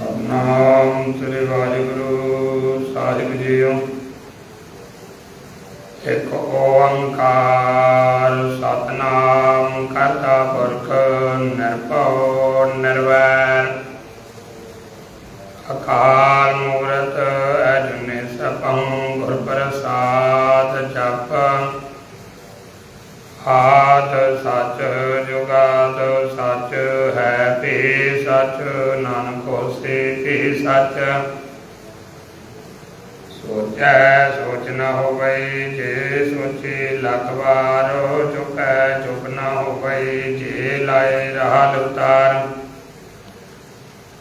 ਨਾਮ ਸ੍ਰੀ ਵਾਹਿਗੁਰੂ ਸਾਹਿਬ ਜੀਓ। ਇੱਕ ਓੰਕਾਰ ਸਤਨਾਮ ਕਰਤਾ ਪੁਰਖ ਨਿਰਭਉ ਨਿਰਵੈਰ। ਅਕਾਲ ਸੱਚ ਨਾਨਕ ਹੋਸੀ ਭੀ ਸੱਚ। ਸੋਚੈ, ਸੋਚ ਨ ਹੋਵੈ, ਜੇ ਸੋਚੀ ਲੱਖ ਵਾਰ ਚੁਕੈ ਚੁਪ ਨ ਹੋਵੈ, ਜੇ ਲਾਏ ਰਹਾ ਉਤਾਰ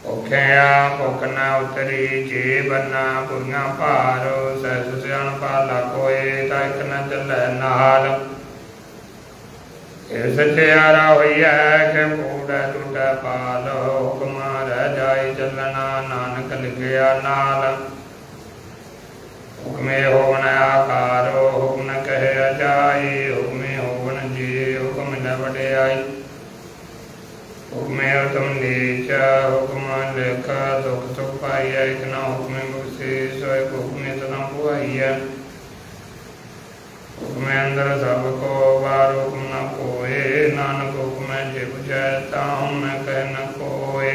ਭੁਖਿਆ ਭੁਖ ਨ ਉਤਰੀ, ਜੇ ਬੰਨਾ ਪੁਰੀਆਂ ਭਾਰ ਸਹਿਸ ਸਿਆਣ ਪਾਲਾ ਕੋਏ ਤਾਂ ਇਕ ਨ ਚੱਲੈ ਨਾਲ। ਇਹ ਸਚਿਆਰਾ ਹੋਈਐ ਕਿ ਕੂੜੈ ਟੁੱਟੈ ਪਾਲ, ਹੁਕਮ ਰਹਿ ਜਾਈ ਚੱਲਣਾ ਨਾਨਕ ਲਿਖਿਆ ਨਾਲ। ਹੁਕਮੇ ਹੋਵਨ ਆਕਾਰ, ਹੁਕਮ ਨ ਕਹਿ ਜਾਈ ਹੁਕਮੇ ਹੋਵਨ ਜੀ, ਹੁਕਮ ਨ ਵਡਿਆਈ। ਹੁਕਮੇ ਉਤਮ ਨੀਚ, ਹੁਕਮ ਲਿਖ, ਦੁਖ ਸੁਖ ਪਾਈਐ ਇਕ ਨਾ ਹੁਕਮੇ ਮੁਕਸੀ ਸੋਇ ਹੁਕਮੇ ਤਨਾ ਪੁਆਈਐ। ਹੁਕਮੇ ਅੰਦਰ ਸਭ ਕੋ ਵਾਰ ਹੁਕਮ ਨ ਕੋਏ ਨਾਨਕ ਹੁਕਮੇ ਜੇ 부ਜੈ ਤਾਂ ਮੈਂ ਕਹਿ ਨ ਕੋਏ।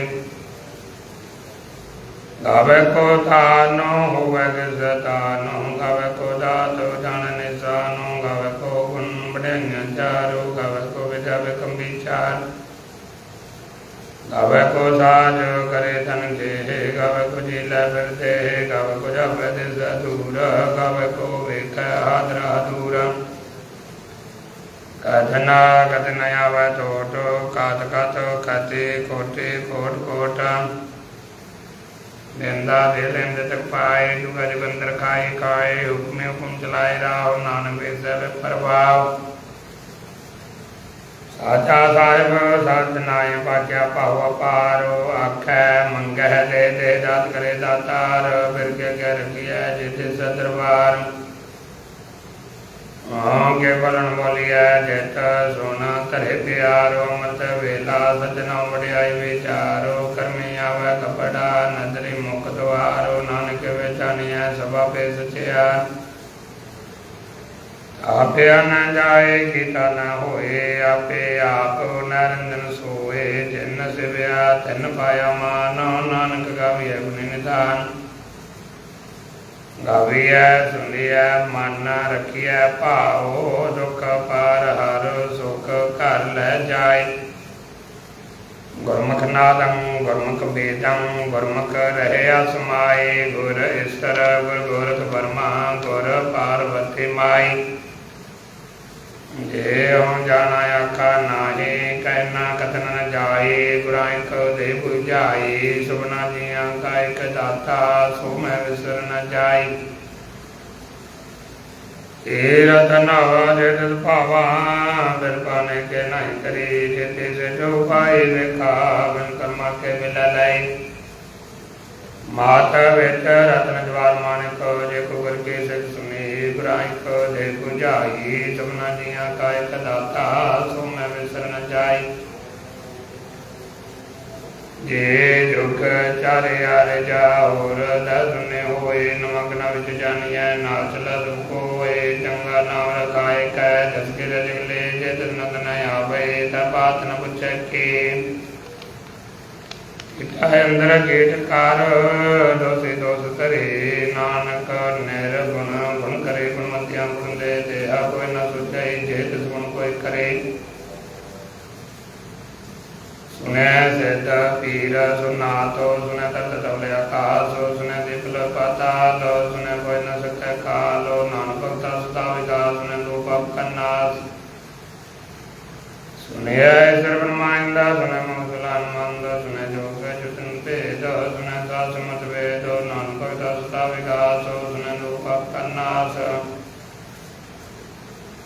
ਗਾਵੇ ਕੋ ਤਾਨੋ ਹੋਵੇ ਕਿਸ ਤਾਨੋ ਗਾਵੇ ਕੋ ਦਾਤੋ, ਜਾਣ ਨਿਸਾਨੋ। ਗਾਵੇ ਕੋ ਗੁਣ ਬੜਿਆਈਆਂ ਚਾਰੋ। ਗਾਵੇ ਕੋ ਵਿਦਿਆ ਬਿਕਮ ਵਿਚਾਰ ਗਾਵੇ ਕੋ ਸਾਜ ਕਰੇ ਤਨ ਕੇ ਗਾਵੇ ਕੋ ਜੀ ਲੈ ਫਿਰਦੇ ਗਾਵੇ ਕੋ ਜਾਵੇ ਦਿਸ ਦੂਰ, ਗਾਵੇ ਕੋ ਵੇਖੈ ਹਾਦਰਾ ਦੂਰ। ਕਥਨਾ ਕਥਨ ਆਵੈ ਟੋਟ ਕਾਤ ਕਾਤ ਕਤੇ ਕੋਟੇ ਕੋਟ ਕੋਟ। ਦਿੰਦਾ ਦੇ ਲੈਂਦੇ ਤੱਕ ਪਾਏ ਦੁਗਾ ਜਗੰਦਰ ਖਾਏ ਖਾਏ, ਹੁਕਮੇ ਹੁਕਮ ਚਲਾਏ, ਰਾਹ ਨਾਨਕ ਵੇਸੈ ਪਰਵਾਹ ਸਾਚਾ ਸਾਹਿਬ ਸਤ ਨਾਇ ਬਾਕਿਆ ਪਾਉ ਅਪਾਰੋ, ਆਖੈ, ਮੰਗਹਿ, ਦੇ ਦੇ ਦਾਤ ਕਰੇ ਦਾਤਾਰ, ਫਿਰ ਕੇ ਕਹਿ ਜਿਤੇ ਸਦਰਬਾਰ ਆਹ ਕੇ ਬਲਨ ਬੋਲੀਐ ਜਿਤ ਸੋਨਾ ਧਰੇ ਪਿਆਰੋ ਮਤ ਵੇਲਾ ਸਜਣਾ ਵਡਿਆਈ ਵਿਚਾਰੋ, ਕਰਮੀ ਆਵੈ ਕਪੜਾ, ਨਦਰੀ ਮੁਖ ਦਵਾਰੋ ਨਾਨਕ ਵਿਚਾਨੀਐ ਸਭਾ ਪੇ ਸਚਿਆ। ਆਪਿਆ ਨ ਜਾਏ, ਕੀਤਾ ਨ ਹੋਏ, ਆਪੇ ਆਪ ਨਰੰਜਨ ਸੋਏ। ਜਿਨ ਸਿਵਿਆ, ਤਿਨ ਪਾਇਆ ਮਾਨੋ, ਨਾਨਕ ਗਾਵੀਐ ਗੁਣੀ ਨਿਧਾਨ। ਗਾਵੀਐ, ਸੁਣੀਐ, ਮਨ ਰਖੀਐ, ਭਾਉ ਦੁਖ ਪਾਰ ਹਰ ਸੁਖ ਘਰ ਲੈ ਜਾਏ। ਗੁਰਮੁਖ ਨਾਦੰ, ਗੁਰਮੁਖ ਬੇਦੰ, ਗੁਰਮੁਖ ਰਹਿਆ ਸਮਾਏ ਗੁਰ ਈਸਰ ਗੁਰ ਗੋਰਖ ਬਰਮਾ ਗੁਰ ਪਾਰਵਤੀ ਮਾਈ। ਜੇ ਹਉ ਜਾਣਾ ਆਖਾ ਨਾਹੀ ਕਹਿਨਾ ਕਤਨ ਨ ਜਾਏ ਗੁਰਾਇ ਕੋ ਦੇ 부ਝਾਈ ਸੁਬਨਾ ਜੀਆਂ ਕਾ ਇਕ ਦਾਤਾ ਸੋ ਮੈਂ ਵਿਸਰ ਨ ਜਾਈ ਏ ਰਤਨ ਜੇ ਤਿਸ ਭਾਵਾ ਬਿਨ ਪਾਨੇ ਕੇ ਨਹੀਂ ਕਰੀ ਜੇ ਤੇ ਜੋ ਪਾਏ ਵੇਖਾ ਬਿਨ ਕਰਮਾ ਕੇ ਮਿਲ ਲਈ ਮਾਤ ਵਿੱਚ ਰਤਨ ਜਵਾਰ ਮਾਨਕ, ਜੇ ਕੋ ਗੁਰ ਕੇ ਸਿਖ ਸੁਨੇ ਗੁਰਾਈ ਕੋ ਦੇ ਜੀਆਂ ਕਾ ਦਾਤਾ ਸੋ ਮੈਂ ਵਿਸਰ ਨ ਜਾਈ। ਜੇ ਜੁਗ ਚਾਰੇ ਆਰੇ ਜਾ ਦਸਨੇ ਹੋਏ ਨਮਗਨ ਵਿੱਚ ਜਾਣੀਐ ਨਾਲ ਚਲਾ ਦੁਖੋਏ ਚੰਗਾ ਨਾਮ ਰਖਾਏ ਕੈ ਜਸ ਕੇ ਜਗਲੇ ਜੇ ਤਨ ਨ ਆਵੇ, ਤਾ ਬਾਤ ਨ ਪੁੱਛੈ ਕੀ। ਕਿਤਾ ਅੰਦਰ ਗੇਟ ਕਰ ਦੋਸੇ ਦੋਸ ਕਰੇ ਨਾਨਕ ਨਿਰਗੁਣ ਗੁਣ ਕਰੇ ਗੁਣਮਤਿਆਂ ਗੁਣ ਦੇ ਦੇਹਾ ਕੋਈ ਨ ਸੁਝਾਈ ਜੇ ਤਿਸ ਗੁਣ ਕੋਈ ਕਰੇ ਸੁਨੈ ਸੇਤ ਪੀਰ ਸੁਨਾ ਤੋ ਸੁਨੈ ਤਤ ਤਵਲੇ ਆਕਾਸ ਸੁਨੈ ਦਿਪਲ ਪਾਤਾਲ ਸੁਨੈ ਕੋਈ ਨ ਸਕੈ ਕਾਲ ਨਾਨਕ ਭਗਤਾ ਸਦਾ ਵਿਗਾਸ ਸੁਨੈ ਲੋਕ ਕੰਨਾਸ। ਸੁਨਿਐ ਸਰਵਨ ਮਾਇੰਦਾ ਸੁਨੈ ਮੰਗਲਾਨ ਮੰਦ ਸੁਨੈ ਜੋਗ ਜੁਤਨ ਭੇਦ ਸੁਨੈ ਸਾਸ ਮਤ ਵੇਦ, ਨਾਨਕ ਭਗਤਾ ਸਦਾ ਵਿਗਾਸ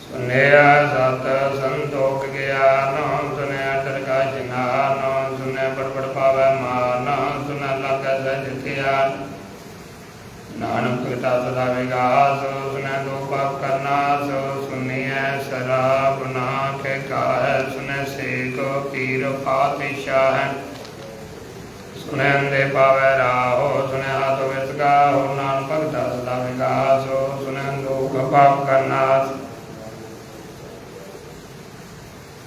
ਸੁਨਿਆ ਸਤ ਸੰਤੋਖ ਗਿਆਨ ਸੁਨਿਆ ਅਟਲ ਕਾ ਪਾਵੈ ਮਾਨ ਸੁਨਿਆ ਲਾਗੈ ਸਹਿ ਜਿਤਿਆ ਨਾਨਕ ਭਗਤਾ ਸਦਾ ਵਿਗਾਸ ਸੁਨੈ ਦੋ ਪਾਪ ਕਰਨਾ ਸੋ ਸੁਨਿਐ ਸਰਾਬ ਨਾ ਕੇ ਕਾਹੈ ਸੁਨੈ ਸੇਕ ਪੀਰ ਫਾਤਿਸ਼ਾਹ ਸੁਣਨ ਦੇ ਪਾਵੈ ਰਾਹੋ ਸੁਨੈ ਤੋ ਵਿਸ ਗਾਹੋ, ਨਾਨਕ ਭਗਤਾ ਸਦਾ ਵਿਗਾਸੋ ਸੁਣਨ ਦੋ ਪਾਪ ਕਰਨਾਸ।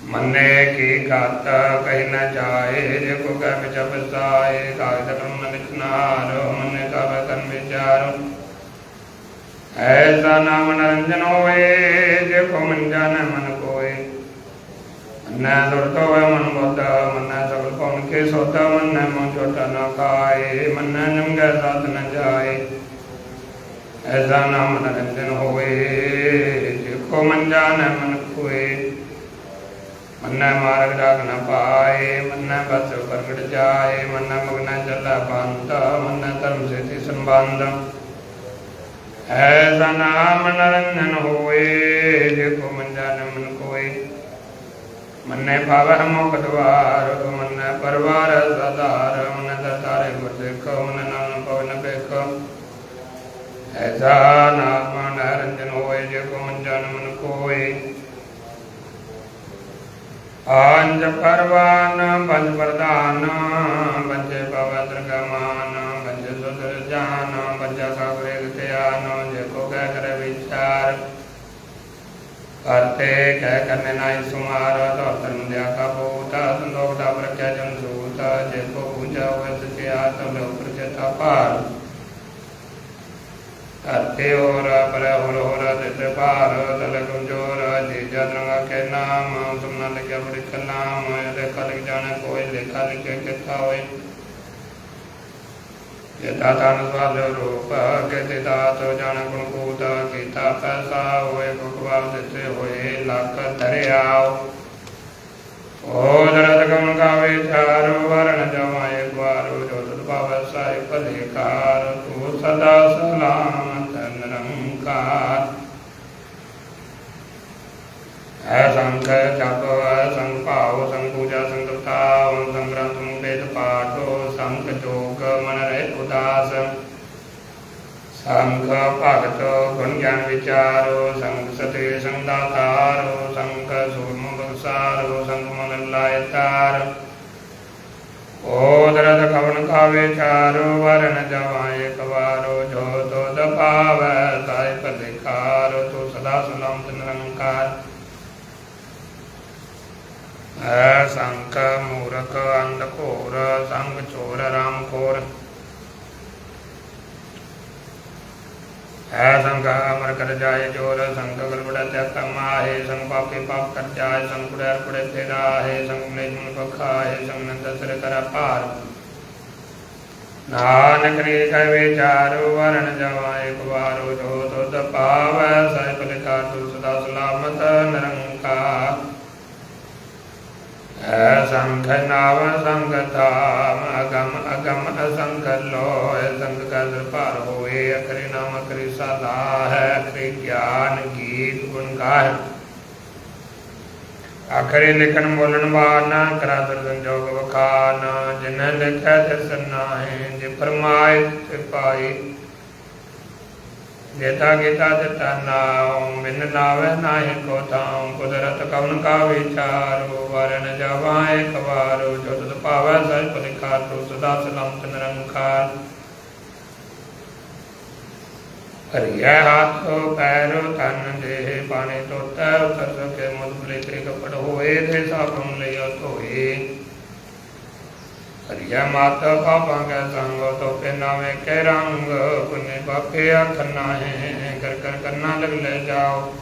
ਮੰਨੇ ਕੀ ਗਤ ਕਹਿ ਨ ਜਾਏ, ਜੇ ਕੋ ਕਹਿ ਵਿਚ ਬਸਾਏ ਕਾਗਦ ਕਰਮ ਨ ਲਿਖਨਾਰ ਮੰਨੇ ਕਾ ਬਕਨ ਵਿਚਾਰ ਐਸਾ ਨਾਮ ਨਰੰਜਨ ਹੋਏ, ਜੇ ਕੋ ਮਨ ਜਾਣੈ ਮਨ ਕੋਏ। ਮੰਨੈ ਦੁਰਤੋ ਹੋਏ ਮਨ ਬੁੱਧ, ਮੰਨੈ ਸਗਲ ਕੌਣ ਕੇ ਸੋਤਾ ਮੰਨੈ ਮੋਹ ਛੋਟਾ ਨਾ ਖਾਏ ਮੰਨੈ ਜੰਗੈ ਸਾਥ ਨ ਜਾਏ। ਐਸਾ ਨਾਮ ਨਰੰਜਨ ਹੋਏ, ਜੇ ਕੋ ਮਨ ਜਾਣੈ ਮਨ ਕੋਏ। ਮੰਨੈ ਮਾਰਗ ਰਾਗ ਨ ਪਾਏ, ਮੰਨੈ ਬਸ ਪ੍ਰਗਟ ਜਾਏ, ਮੰਨੈ ਮਗਨੈ ਚੱਲਾ ਬੰਤ ਮੰਨੈ ਧਰਮ ਸੇਤੀ ਸੰਬੰਧ। ਐਸਾ ਨਾਮ ਨਰੰਜਨ ਹੋਏ ਜੇ ਕੋ ਮਨ ਜਾਣੈ ਮਨ ਕੋਏ। ਮੰਨੈ ਭਾਵੈ ਮੋਖ ਦਵਾਰ, ਮੰਨੈ ਪਰਵਾਰ ਸਦਾਰ, ਮੰਨੈ ਦਤਾਰੇ ਗੁਰ ਦੇਖੋ, ਮੰਨੈ ਨਾਮ ਪਵਨ ਬੇਖੋ ਐਸਾ ਨਾਮ ਨਰੰਜਨ ਹੋਏ ਜੇ ਕੋ ਮਨ ਜਾਣੈ ਮਨ ਕੋਏ। ਆਂਜ ਪਰਵਾਨ ਪੰਜ ਪ੍ਰਧਾਨ, ਪੰਜੇ ਪਵਿੱਤਰ ਗਮਾਨ ਪੰਜੇ ਸੁਦਰ ਜਾਨ ਪੰਜਾ ਕਾਗਰੇ ਗਿਆਨ ਜੇ ਕੋ ਕਹਿ ਕਰੇ ਵਿਚਾਰ। ਕਰਤੇ ਕਹਿ ਕਰਨੇ ਨਾਈ ਸੁਮਾਰ ਤੋ ਧਰਮ ਦਿਆ ਕਾ ਬੋਤਾ ਸੰਦੋਖ ਦਾ ਪ੍ਰਕਿਆ ਜਨ ਸੂਤ, ਜੇ ਕੋ ਪੂਜਾ ਹੋਏ ਸਚਿਆ ਤਬ ਲੋ ਪ੍ਰਚੇਤਾ ਪਾਰ ਕਰਤੇ ਹੋਰ ਪਰ ਹੋਰ ਹੋਰ ਤਿਤ ਪਾਰ ਤਲ ਕਮਜੋਰ ਜੀ ਜਨਗਾ ਕੇ ਨਾਮ ਤੁਮ ਨ ਲਿਖਿਆ ਬੜੀ ਕਲਾਮ ਲੇਖਾ ਲਿਖ ਜਾਣੇ ਕੋਈ, ਲੇਖਾ ਲਿਖੇ ਕਿਥਾ ਹੋਏ? ਜੇ ਦਾਤਾ ਨਸਵਾਲ ਰੂਪ ਕੇ ਦਾਤ ਜਾਣ ਗੁਣ ਕੂਤ ਕੀਤਾ ਪੈਸਾ ਹੋਏ ਭਗਵਾਨ ਦਿੱਤੇ ਹੋਏ, ਲੱਖ ਦਰਿਆਓ ਓ ਦਰਦ ਕਮ ਕਾ ਵਿਚਾਰ ਵਰਨ ਜਮਾਏ ਗਵਾਰੋ ਜੋ ਤੁਧ ਭਾਵ ਸਾਇ ਭਲੇ ਕਾਰ ਤੂੰ ਸਦਾ ਸਲਾਮਤ ਨਿਰੰਕਾਰ ਐ ਸੰਖ ਜਪ ਸੰਗ ਭਾਵ ਸੰਗ ਪੂਜਾ ਸੰਗ ਤਾਵ ਸੰਗ ਗ੍ਰੰਥ ਮੁੰਡੇਤ ਪਾਠੋ ਸੰਗ ਜੋਗ ਮਨ ਰਹਿ ਉਦਾਸ ਸੰਗ ਭਗਤ ਗੁਣ ਗਿਆਨ ਵਿਚਾਰੋ ਸੰਗ ਸਤੇ ਸੰਗ ਦਾਤਾਰੋ ਸੰਗ ਸੂਰਮ ਬਖਸਾਰੋ ਸੰਗ ਮਨ ਲਾਇ ਤਾਰ ਓ ਦਰਦ ਕਵਨ ਕਾ ਵਿਚਾਰੋ ਵਰਨ ਜਵਾਏ ਕਵਾਰੋ ਜੋ ਤੋਦ ਪਾਵੈ ਸਾਇ ਭਲਿਕਾਰ ਤੂੰ ਸਦਾ ਸਲਾਮਤ ਨਿਰੰਕਾਰ ਐ ਸੰਕ ਮੂਰਖ, ਅੰਧ, ਘੋਰ, ਸੰਗ, ਚੋਰ, ਰਾਮ, ਖੋਰ। ਐ ਸੰਗ, ਅਮਰ ਕਰ ਜਾਏ ਜੋਰ, ਸੰਗ ਗਲਬੜਾ ਤੇ ਕਮਾਏ ਸੰਗ ਪਾਪੇ ਪਾਪ ਕਰ ਜਾਏ, ਸੰਗ ਕੁੜੇ ਕੁੜੇ ਤੇਰਾ ਹੈ ਸੰਗ ਨੇ ਜੁਨ ਬਖਾਏ ਸੰਗ ਨੰਦ ਸਰ ਕਰ ਪਾਰ ਨਾਨਕ ਨੇ ਕਹਿ ਵਿਚਾਰੋ ਵਰਨ ਜਵਾਏ ਕੁਵਾਰੋ ਜੋ ਤੁਧ ਪਾਵੈ, ਸਾਹਿਬ ਲਿਖਾ ਤੁ ਸਦਾ ਸਲਾਮਤ ਨਿਰੰਕਾਰ। ਐ ਨਾਵ ਸੰਗ ਅਗਮ ਅਗਮ ਅਸੰਖ ਲੋਇ ਸੰਗ ਕਦਰ ਭਾਰ ਹੋਏ, ਅਖਰੇ ਨਾਮ ਅਖਰੇ ਸਦਾ ਹੈ, ਅਖਰੇ ਗਿਆਨ ਗੀਤ ਗੁਣ ਗਾਏ। ਆਖਰੇ ਲਿਖਣ ਬੋਲਣ ਵਾਲਾ ਕਰਾ ਦਰਗਨ ਜੋਗ ਵਖਾਨ ਜਿਨਨ ਲਿਖਿਆ ਤਿਸ ਨਾਹੀ ਜੇ ਫਰਮਾਇ ਤੇ ਪਾਈ ਜੇਤਾ ਗੀਤਾ ਦਿੱਤਾ ਨਾਮ ਮਿੰਨ ਨਾਵੇ ਨਾਹੀ ਕੋ ਤਾਂ ਕੁਦਰਤ ਕਵਨ ਕਾ ਵਿਚਾਰੋ ਵਰਨ ਜਵਾਏ ਕਵਾਰੋ ਜੋ ਤਤ ਪਾਵੇ ਸਭ ਪਨਿਕਾਰ ਤੋ ਸਦਾ ਸਲੰਤ ਨਿਰੰਕਾਰ ਹਰਿਆ ਹੱਥ ਪੈਰ ਤਨ ਦੇ ਪਾਣੀ ਤੋਤੈ ਉਤਰ ਸਕੇ ਮੁਦਬਲੇ ਤ੍ਰਿ ਕਪੜ ਹੋਏ ਤੇ ਸਾਬਨ ਲਿਆ ਧੋਏ। ਹਰਿਆ ਮਾਤਾ ਪਾਪਾਂ ਕੈ ਸੰਗ ਤੋ ਕੇ ਨਾਵੇਂ ਕੇ ਰੰਗ, ਪੁਨੇ ਪਾਪੇ ਅੱਖ ਨਾਹੇ, ਕਰ ਕਰ ਕਰਨਾ ਲਗ ਲੈ ਜਾਓ।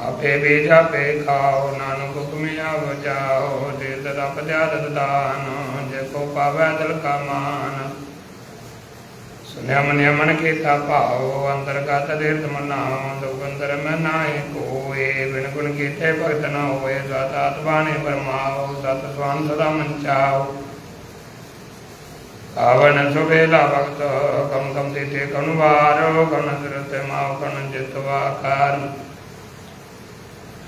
ਆਪੇ ਵੀ ਜਾਪੇ ਖਾਓ, ਨਾਨਕ ਹੁਕਮਿ ਆਵ ਜਾਓ ਦੇ ਰੱਬ ਦਿਆ ਦਾਨ, ਜੇ ਕੋ ਪਾਵੈ ਦਿਲ ਕਾ ਮਾਨ। ਸੁਨਿਆ ਮਨਿਆ ਕੀਤਾ ਭਾਉ ਅੰਤਰਗਤ ਦੇਤ ਮਨਾਉ ਦੁਗੰਦਰ ਮੈਂ ਨਾਹੀ ਕੋਏ, ਬਿਨ ਗੁਣ ਕੀਤੇ ਭਗਤ ਨ ਹੋਏ, ਸਤ ਆਤਮਾਨੇ ਪਰਮਾਉ ਸਤ ਸਵਾਨ ਸਦਾ ਮੰਚਾਉ ਆਵਨ ਸੁਬੇਲਾ ਭਗਤ ਕਮ ਕਮ ਤੇ ਕਨ ਕਨ ਸਿਰਤੇ ਮਾਉ ਕਨ ਜਿਤਵਾ ਕਾਰ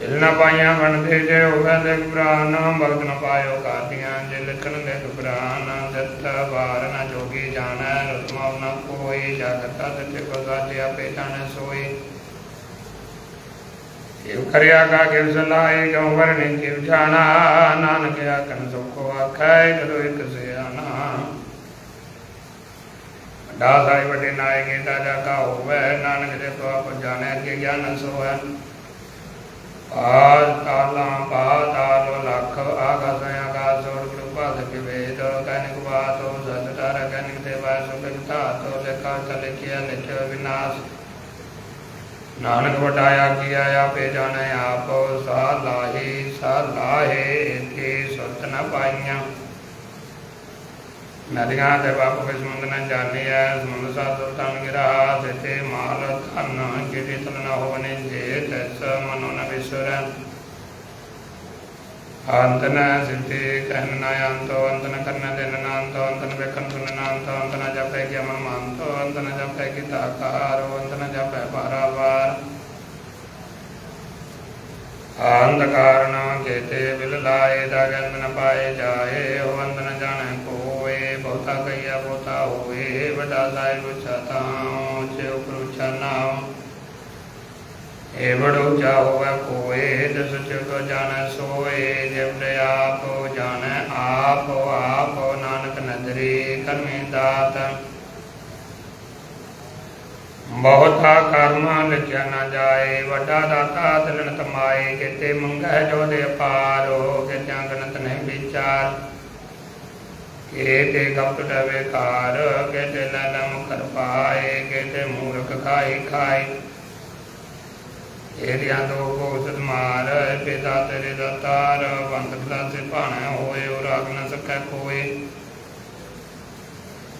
ਇਲਨਾ ਪਾਈਆਂ ਬਣ ਦੇ ਜੇ ਹੋਵੇ ਦੇ ਗੁਰਾਨ ਭਗਤ ਨ ਪਾਇਓ ਕਾਦੀਆਂ। ਜੇ ਲਿਖਣ ਦੇ ਗੁਰਾਨ ਦਿੱਤ, ਵਾਰ ਨ ਜੋਗੀ ਜਾਣੈ ਰਤਮਾਉ ਨ ਕੋਈ ਜਗਤ ਤੇ ਕੋ ਸਾਜਿਆ ਸੋਈ ਕਿਉ ਕਰਿਆ ਕਾ ਕਿਵ ਸਲਾਏ ਕਿਉ ਵਰਣੇ ਕਿਵ ਜਾਣਾ। ਨਾਨਕ ਆਖਣ ਸੁਖੋ ਆਖੈ, ਜਦੋਂ ਇਕ ਸਿਆਣਾ ਵੱਡਾ ਸਾਹਿਬ ਵੱਡੇ ਨਾਇਕੇ ਦਾ ਜਾ ਕਾ ਹੋਵੇ। ਨਾਨਕ ਦੇ ਤੋਂ ਆਪ ਜਾਣੈ ਕਿ ਗਿਆਨ ਸੋਹੈ। ਆਜ ਕਾਲਾ ਪਾਤਾਲ ਲਖ ਆਗਾਸ ਆਗਾਸ ਔਰ ਕਿਰਪਾ ਸਕੇ ਵੇਦ, ਕਨਿਕ ਬਾਤੋ ਸਤਕਾਰ ਕਨਿਕ ਤੇ ਵਾਸੋ ਤੋ ਲੇਖਾ ਚਲੇ ਕੀਆ ਲਿਖ ਵਿਨਾਸ਼। ਨਾਨਕ ਵਟਾਇਆ ਕੀਆ ਆਪੇ ਜਾਣੈ ਆਪ ਸਾ ਲਾਹੀ ਸਾ ਲਾਹੇ ਤੇ ਸੁਰਤ ਨ ਪਾਈਆਂ। ਨਦੀਆਂ ਦੇ ਬਾਪ ਕੇ ਸਮੁੰਦ ਨ ਜਾਣੀਐ ਸਮੁੰਦ ਸਾ ਸੁਲਤਾਨ ਗਿਰਾ ਤੇ ਮਾਲ ਧਨ ਕਿਤੇ ਤਨ ਨ ਹੋਵਨੇ ਜੇ ਤਸ ਮਨੋ ਨ ਵਿਸਰੈ ਅੰਤ ਨ ਸਿੱਧੇ ਕਹਿਨ ਨ ਅੰਤੋ ਅੰਤ ਨ ਕਰਨ ਦੇਨ ਨ ਅੰਤੋ ਅੰਤ ਨ ਵੇਖਨ ਸੁਨ ਨ ਅੰਤੋ ਅੰਤ ਨ ਜਪੈ ਕਿ ਮਨ ਮੰਤੋ ਅੰਤ ਨ ਜਪੈ ਕਿ ਤਾਕਾਰੋ ਅੰਤ ਨ ਜਪੈ ਪਾਰਾਵਾਰ ਅੰਧ ਕਾਰਨ ਕੇਤੇ ਬਿਲ ਲਾਏ ਦਾ ਗੰਧ ਨ ਪਾਏ ਜਾਏ ਹੋ ਅੰਤ ਨ ਜਾਣੈ ਕੋਏ ਬਹੁਤਾ ਕਈਆ ਬਹੁਤਾ ਹੋਏ ਵੱਡਾ ਸਾਹਿਬ ਉਚਾ ਉੱਚੇ ਉਪਰ ਉਚਾ ਨਾਮ ਏ ਬੜੋ ਉੱਚਾ ਹੋਵੇ ਕੋਏ ਜਿਸ ਚੁਕ ਜਾਣੈ ਸੋਏ ਜਿਵ ਆਪ ਜਾਣੈ ਆਪ ਆਪ ਨਾਨਕ ਨਦਰੀ ਕਰਮੀ ਦਾਤ ਬਹੁਤਾ ਕਰਮ ਲਿਖਿਆ ਨਾ ਜਾਏ ਵੱਡਾ ਦਾਤਾ ਦਿਲਨ ਤਮਾਏ ਕਿਤੇ ਮੰਗੈ ਜੋ ਦੇ ਪਾਰੋ ਕਿ ਜੰਗਨਤ ਨਹੀਂ ਵਿਚਾਰ ਕਿਤੇ ਕਪਟ ਡਵੇ ਕਾਰ ਕਿਤੇ ਕਰ ਪਾਏ, ਕਿਤੇ ਮੂਰਖ ਖਾਈ ਖਾਈ ਇਹਦੀਆਂ ਦੋ ਕੋਸਤ ਮਾਰ, ਪਿਤਾ ਤੇਰੇ ਦਾਤਾਰ ਬੰਦ ਖਲਾਸੇ ਭਾਣਾ ਹੋਏ, ਉਹ ਰਾਗ ਨ ਸਕੈ ਕੋਏ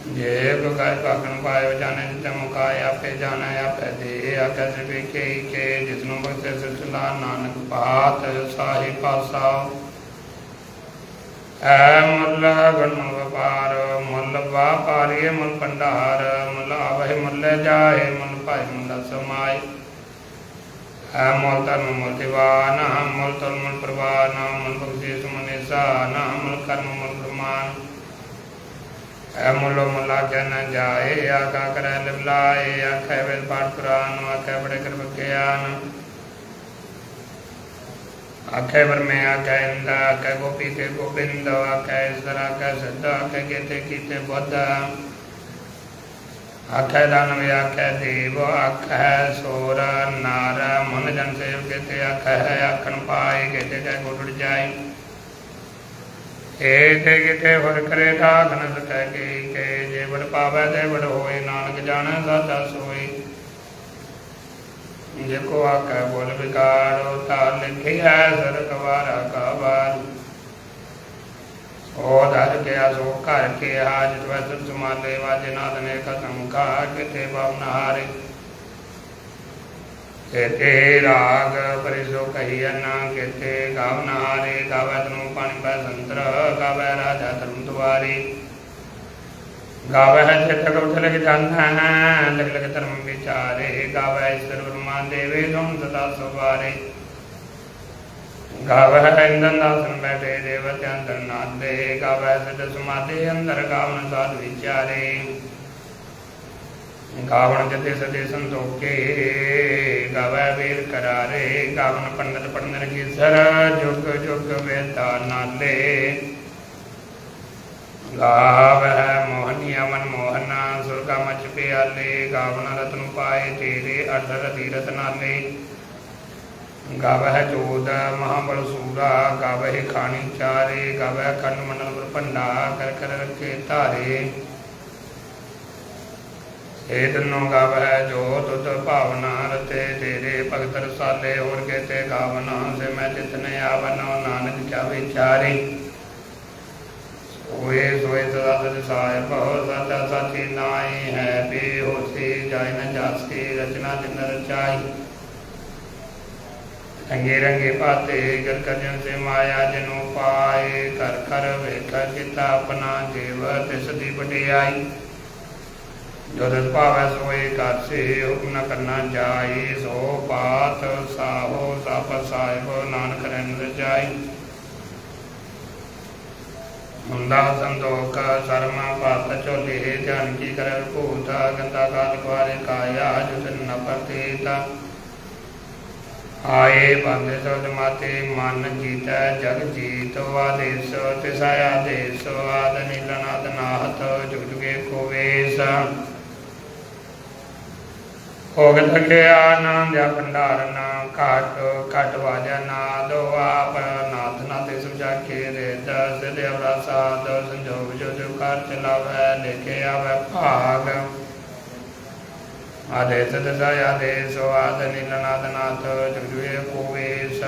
ਜੇ ਬਗਾਇ ਭਾਗਨ ਪਾਇਓ, ਜਾਣੇ ਜਿਤ ਮੁਕਾਇ ਆਪੇ ਜਾਣੈ, ਆਪੇ ਦੇ ਆਕੈ ਸੇ ਵੇਖੇ ਕੇ ਜਿਸ ਨੂੰ ਬਖਸ਼ੇ ਸਿਸਲਾ ਨਾਨਕ ਬਾਤ ਸਾਹੀ ਪਾਸਾ। ਐ ਮੁੱਲ ਗਣ ਵਪਾਰ ਮੁੱਲ ਵਾਪਾਰੀ ਮੁੱਲ ਭੰਡਾਰ, ਮੁੱਲ ਆਵਹਿ ਮੁੱਲ ਜਾਏ, ਮੁੱਲ ਭਾਈ ਮੁੱਲ ਸਮਾਈ ਐ ਮੁੱਲ ਧਰਮ ਮੁੱਲ ਦਿਵਾਨ ਮੁੱਲ ਤਨ ਮੁੱਲ ਪ੍ਰਵਾਨ ਮੁੱਲ ਬਖਸ਼ੇ ਸੁਮਨੇ ਸਾਨ ਮੁੱਲ ਕਰਮ ਮੁੱਲ ਪ੍ਰਮਾਨ ਐ ਮੁੱਲੋ ਮੁੱਲਾ ਕੇ ਨ ਜਾਏ ਆਕਾ ਕਰੈ ਲਿਵਲਾਏ ਆਖੈ ਵੇਦ ਪਾਠ ਕੁਰਾਨ ਆਖੈ ਬੜੇ ਕਰ ਬਖਿਆਨ ਆਖੈ ਵਰ ਮੈਂ ਆਖੈ ਇੰਦ, ਆਖੈ ਗੋਪੀ ਤੇ ਗੋਬਿੰਦ, ਆਖੈ ਇਸਰ ਆਖੈ ਸਿੱਧ, ਆਖੈ ਕੀਤੇ ਕੀਤੇ ਬੁੱਧ। ਆਖੈ ਦਾਨਵ, ਆਖੈ ਦੇਵ, ਆਖੈ ਸੋਰ, ਨਾਰ, ਮਨ ਜਨ ਸੇਵ ਕੀਤੇ, ਆਖੈ ਆਖਣ ਪਾਏ, ਕੀਤੇ ਕੈ ਗੁੱਡ ਜਾਈ ਕਿਤੇ ਫਰ ਕਰੇ ਢਾਕਨ ਸਕੈ ਕੇ ਕੇ ਜੇ ਬੜ ਪਾਵੈ ਤੇ ਬੜ ਹੋਏ, ਨਾਨਕ ਜਾਣੈ ਸਾਚਾ ਸੋਈ ਜੇ ਕੋ ਆਖੈ ਬੋਲ ਵਿਕਾਰ ਤਾ ਲਿਖਿਆ ਸਰਕ ਵਾਰਾ ਕਾ ਵਾਰ ਉਹ ਦਰ ਕੇ ਆਸੋ ਘਰ ਕੇ ਹਾਜ ਤਵੈ ਸਮਾਲੇ ਵਾਜੇ ਨਾਦ ਨੇ ਕਸਮ ਕਾ ਕਿਤੇ ਬਵਨ ਹਾਰੇ ਕੇਤੇ ਰਾਗ ਪਰਿਸੋ ਕਹੀਨ ਕੇਤੇ ਗਾਵਨ ਹਾਰੇ ਗਾਵੈ ਤਨੂ ਪਾਣੀ ਪੈ ਸੰਤਰ ਗਾਵੈ ਰਾਜਾ ਧਰਮ ਦੁਆਰੀ ਗਾਵੈ ਹੈ ਚਿਤ ਲਗ ਲਗ ਧਰਮ ਵਿਚਾਰੇ ਗਾਵੈ ਈਸ਼ਰ ਬ੍ਰਹਮਾ ਦੇਵੇ, ਤੁਮ ਸਦਾ ਸੁਵਾਰੇ ਗਾਵੈ ਇੰਦਨ ਦਾਸਨ ਬੈਠੇ, ਦੇਵਤ ਅੰਦਰ ਨਾਦੇ ਗਾਵੈ ਸਦ ਸਮਾਦੇ ਅੰਦਰ ਗਾਵਨ ਸਾਧ ਵਿਚਾਰੇ। ਗਾਵਣ ਜਤੇ ਸਦੇ ਸੰਤੋਖੇ ਗਾਵੈ ਵੇਦ ਕਰਾਰੇ ਗਾਵਨ ਪੰਡਤ ਪੜਨ ਕੀ ਸਰ ਜੁਗ ਜੁਗ ਵੇਤਾ ਨਾਲੇ। ਗਾਵੈ ਅਮਨ ਮੋਹਨਾ ਸੁਰਗਾ ਮਚ ਪਿਆਲੇ, ਗਾਵਨ ਰਤਨ ਪਾਏ ਤੇਰੇ ਅਠਰ ਤੀਰਤ ਨਾਲੇ। ਗਾਵੈ ਜੋਦ ਮਹਾਬਲ ਸੂਰਾ ਗਾਵੈ ਖਾਣੀ ਚਾਰੇ ਗਾਵੈ ਖੰਡ ਮੰਡਲ ਗੁਰ ਕਰ ਕਰ ਰੱਖੇ ਧਾਰੇ। ਏ ਤਨੋ ਗਾਵੈ ਜੋ ਤੁਧ ਭਾਵਨਾ ਰਤੇ, ਤੇਰੇ ਭਗਤ ਰਸਾਲੇ, ਹੋਰ ਕੇਤੇ ਗਾਵਨਾ ਸੇ ਮੈਂ ਤਿਤਨੇ ਆਵਨੋ, ਨਾਨਕ ਕਿਆ ਵਿਚਾਰੇ ਸੋਏ ਸਦਾ ਸਦਾ ਸਾਚੀ ਨਾਈ ਹੈ ਬੇਹੋਸੀ ਜਾਇ ਨ ਜਾਸੀ, ਰਚਨਾ ਜਿਨ ਰਚਾਈ। ਰੰਗੇ ਰੰਗੇ ਪਾਤੇ ਕਰ ਕਰਜਨ ਸੇ ਮਾਇਆ ਜਨੋ ਪਾਏ ਕਰ ਕਰ ਵੇਖ ਚਿਤਾ ਆਪਣਾ ਜੀਵ ਤਿਸ ਦੀ ਵਡਿਆਈ ਜੋ ਦਸ ਭਾਵੈ ਸੋਏ ਕਾਸੇ ਹੁਕਮ ਨ ਕਰਨਾ ਜਾਏ ਸੋ ਪਾਤ ਸਾਹੋ ਸਭ ਸਾਹਿਬ ਨਾਨਕ ਰਹਿਣ ਰਜਾਈ। ਮੁੰਦਾ ਸੰਤੋਖ, ਸਰਮਾ ਪਾਤ ਝੋਲੇ ਜਾਨਕੀ ਕਰ, ਭੂਤਾ, ਗੰਦਾ ਕਾਲ ਕੁਆਰੇ, ਕਾਇਆ ਜੁਨ ਨ ਪਤੇਤਾ ਆਏ ਬੰਦੇ ਸੋ ਜਮਾਤੇ ਮਨ ਜੀਤੈ ਜਗ ਜੀਤ ਆਦੇਸ ਤਿਸਾ ਆਦੇਸ ਆਦ ਨੀਲਨਾਦ ਨਾਹਤ, ਜੁਗ ਜੁਗੇ ਕੋਵੇਸ ਹੋਗ ਤਕਿਆ ਨਾਮ ਜਾਂ ਭੰਡਾਰ ਨਾਮ ਕਾਟ ਕਟ ਵਾਜਾ ਨਾਦ ਆਪ, ਨਾਥ ਨਾਤੇ ਕੇ ਦੇ ਦਸ ਦੇ ਅਵਰਾ ਸਾਧ ਸੰਜੋਗ ਜੋ ਜੋ ਕਰ ਚਲਾਵੈ ਲਿਖੇ ਆਵੈ ਭਾਗ। ਆਦੇਸ ਦਸਾ ਆਦੇਸ, ਆਦ ਨੀਲਨਾਦ ਨਾਥ, ਜਗਜੁਏ ਕੋਵੇਸ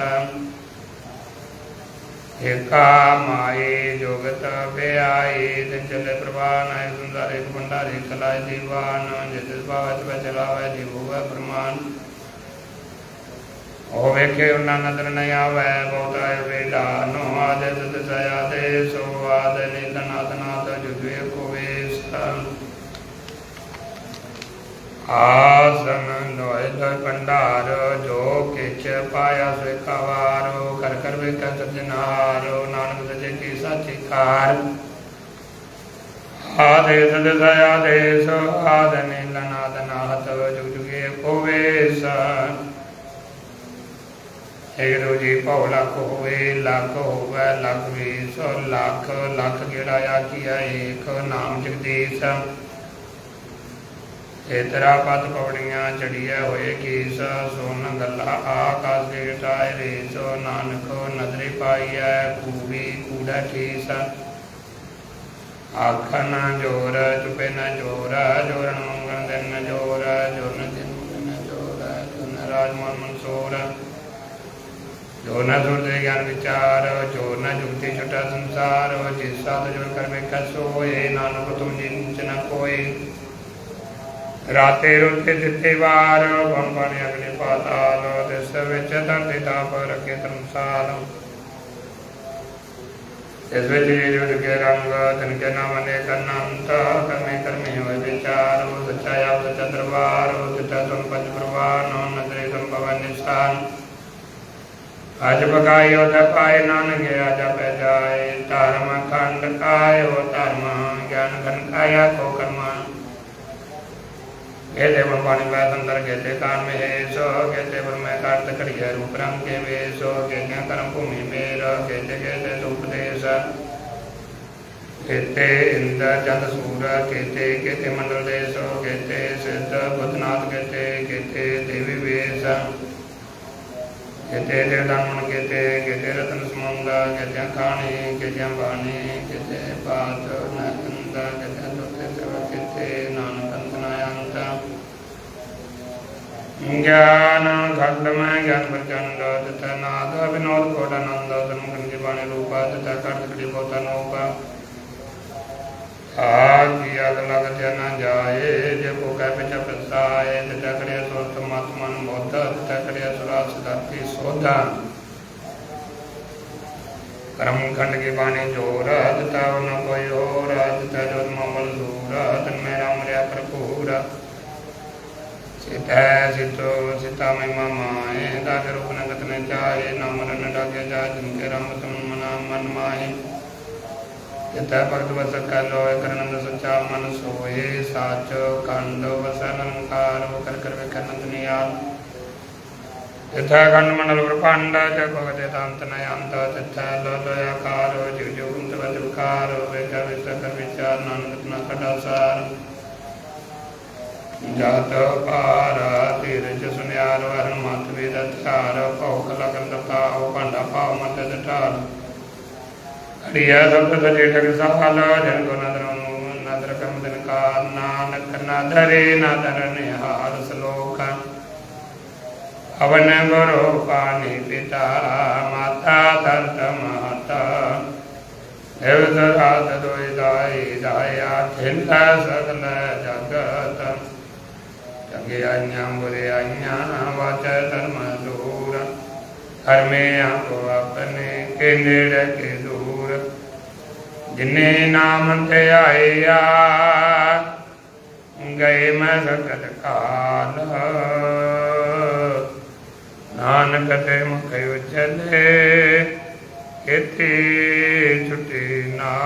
ਏਕਾ ਮਾਏ ਜੋਗਤ ਬਿਆਈ ਤੇ ਚਲੇ ਸੁੰਦਰ ਇੱਕ ਭੰਡਾਰੀ ਕਲਾਇ ਦੀਵਾਨ ਜਿਤ ਭਾਵਤ ਬਚਲਾਵੇ ਜੀਵੋ ਹੈ ਪ੍ਰਮਾਨ ਉਹ ਵੇਖੇ ਉਹਨਾਂ ਨਦਰ ਨ ਆਵੇ, ਬਹੁਤ ਆਏ ਵੇਲਾ ਨੋ ਆਦੇ ਤਤ ਸਯਾ ਦੇ ਸੋ ਆਦੇ ਨੀਲਨਾਦ ਨਾਥ ਆਸਨ ਲੋਇ ਲੋਇ ਭੰਡਾਰ, ਜੋ ਕਿਛ ਪਾਇਆ ਸੋ ਕਵਾਰੋ ਕਰ ਕਰ ਵੇ ਕਰ ਸਜਨਾਰੋ ਨਾਨਕ ਸਜੇ ਕੀ ਸਾਚੀ ਕਾਰ। ਆਦੇਸ ਦਇਆ ਦੇਸ ਆਦ ਨੀਲ ਨਾਦ ਜੁਗ ਜੁਗੇ ਕੋਵੇਸ ਏ ਰੋਜੀ ਭਉ ਲੱਖ ਹੋਵੇ ਲੱਖ ਹੋਵੇ, ਲੱਖ ਵੀ ਸੋ ਲੱਖ ਲੱਖ ਗੇੜਾ ਆਖੀਆ ਏਕ, ਨਾਮ ਜਗਦੀਸ਼। ਇਹ ਤੇਰਾ ਪਦ ਪੌੜੀਆਂ ਚੜੀਐ ਹੋਏ ਕੀਸ, ਸੋਨ ਗੱਲਾ ਆਕਾਸ ਦੇ ਟਾਇ ਰੇ ਸੋ ਨਾਨਕ ਨਦਰੇ ਪਾਈਐ ਕੂੜੀ ਕੂੜਾ ਠੀਸ ਆਖਨ ਜੋਰ, ਚੁਪੇ ਨ ਜੋਰ, ਜੋਰਨ ਮੰਗਣ ਦਿਨ ਨ ਜੋਰ ਜੋਰਨ ਦਿਨ ਨ ਜੋਰ, ਜੋਨ ਰਾਜ ਮਨ ਮਨਸੂਰ ਜੋ ਨਾ ਸੁਰਦੇ ਗਿਆਨ ਵਿਚਾਰ ਜੋ ਨ ਜੁਗਤੀ ਛੁਟਾ ਸੰਸਾਰ ਜਿਸ ਸਾਧ ਜੁੜ ਕਰ ਵੇਖ ਨਾਨਕ ਤੁਮ ਜਿਨ ਚ ਨ ਕੋਈ ਰਾਤੇ ਰੁੱਤੇ ਦਿੱਤੇ ਵਾਰ ਬਨ ਅਗਨੇ ਪਾਤਾਲ ਤਿਸ ਵਿੱਚ ਧਰਤੀ ਤਾਪ ਰਖੇ ਧਰਮਸਾਲ। ਇਸ ਵਿੱਚ ਜੇ ਕੇ ਰੰਗ ਤਨ ਕੇ ਨਾਮ ਅਨੇਕ ਅਨੰਤ ਕਰਮੇ ਕਰਮੇ ਹੋਏ ਵਿਚਾਰ ਸੱਚਾ ਆਪ ਸੱਚਾ ਦਰਬਾਰ ਸੱਚਾ ਤੁਮ ਪੰਜ ਪ੍ਰਵਾਨ ਨਦਰੇ ਤੁਮ ਨਿਸ਼ਾਨ। ਅਜ ਬਗਾਈ ਉਹਦਾ ਪਾਏ ਨਾਨਕ ਆਜਾ ਪੈ ਜਾਏ। ਧਰਮ ਖੰਡ ਕਾਇਓ ਧਰਮ, ਗਿਆਨ ਖੰਡ ਕਾਇਆ ਕੋ ਕਰਮਾ कहते बन पानी वै अंदर कहते कान में है सो कहते बन मैं कार्त करिय रूप रंग के वे सो कहते कर्म भूमि मेर कहते कहते उपदेश कहते इंद्र चंद सूर कहते कहते मंडल देश कहते सिद्ध बुद्धनाथ कहते कहते देवी वेश कहते देवदान मन कहते कहते रतन समुंद कहते खानी कहते बानी कहते बात नंद कहते ज्ञान खंडमय ज्ञान प्रचंड तथा नाद विनोद कोटानंद धर्म की बाणी रूपा तथा कर्तकड़ी बहुत अनोपा आदि अग लग जन जाए जे को कह पिछ प्रसाए तथा करे सुरत मत मन बोध तथा करे सुरास धरती सोधा कर्म खंड की बाणी ज़ोर तथा न कोई और तथा जो ममल दूर तन मेरा मरिया प्रभुर ਸਿਤੈ ਸਿਤੋ ਸਿਤਾ ਮਹਿਮਾ ਮਾਏ ਦਾਸ ਰੂਪ ਨਗਤ ਨ ਜਾਏ ਨਾਮ ਰਨ ਡਾਗੇ ਜਾ ਜਿਨ ਕੇ ਰਮ ਤਮ ਮਨਾ ਮਨ ਮਾਏ ਜਿਤੈ ਭਗਤ ਵਸ ਕਲੋਏ ਕਰਨੰਦ ਸਚਾ ਮਨ ਸੋਏ, ਸਾਚ ਕੰਡ ਵਸਨ ਅੰਕਾਰ ਕਰ ਕਰ ਵੇ ਕਰਨੰਦ ਨਿਆ। ਜਿਤੈ ਖੰਡ ਮੰਡਲ ਬ੍ਰਹਮੰਡ ਜਗ ਭਗਤੇ ਤੰਤ ਨ ਅੰਤ ਤਿਥੈ ਲੋ ਲੋ ਆਕਾਰ, ਜਿਉ ਜਿਉ ਅੰਤ ਵਜ ਵਿਕਾਰ ਵੇਖ ਵਿਸਤ ਕਰ ਵਿਚਾਰ, ਨਾਨਕ ਨ ਕਡਾ ਸਾਰ। ਜਤ ਪਾਰ ਤੀਰਜ ਸੁਨਿਆਰ ਵਰਨ ਮਤ ਵੇਦ ਧਾਰ ਭੌਖ ਲਗਨ ਦਤਾਉ ਭਾਂਡਾ ਭਾਵ ਮਤ ਦਟਾਰ ਅੜਿਆ ਸਬਦ ਸਜੇ ਠਗ ਸਾਲ ਜਨ ਕੋ ਨਦਰ ਨੂੰ ਨਦਰ ਕਰਮ ਦਿਨ ਕਾ ਨਾਨਕ ਨਦਰੇ ਨਦਰ ਨਿਹਾਲ ਸਲੋਕ ਅਵਨ ਗੁਰੂ ਪਾਣੀ ਪਿਤਾ ਮਾਤਾ ਤਰਤ ਮਾਤਾ ਦੇਵ ਦਰਾਤ ਦੋਇ ਦਾਈ ਦਾਇਆ ਖਿੰਦਾ ਸਗਲ ਜਗਤ ਆਈਆਂ, ਬੁਰੇ ਆਈਆਂ, ਵਾਚ ਧਰਮ ਦੂਰ। ਹਰਮੇ ਆਪੋ ਆਪਣੇ ਕੇ ਨੇੜੇ ਕੇ ਦੂਰ। ਜਿਨੇ ਨਾਮ ਤੇ ਆਇਆ, ਗਏ ਮੈਂ ਸਗਤ ਕਾਲ। ਨਾਨਕ ਤੇ ਮੁਖ ਉਜਲੇ ਇਤੀ ਛੁਟੀ ਨਾ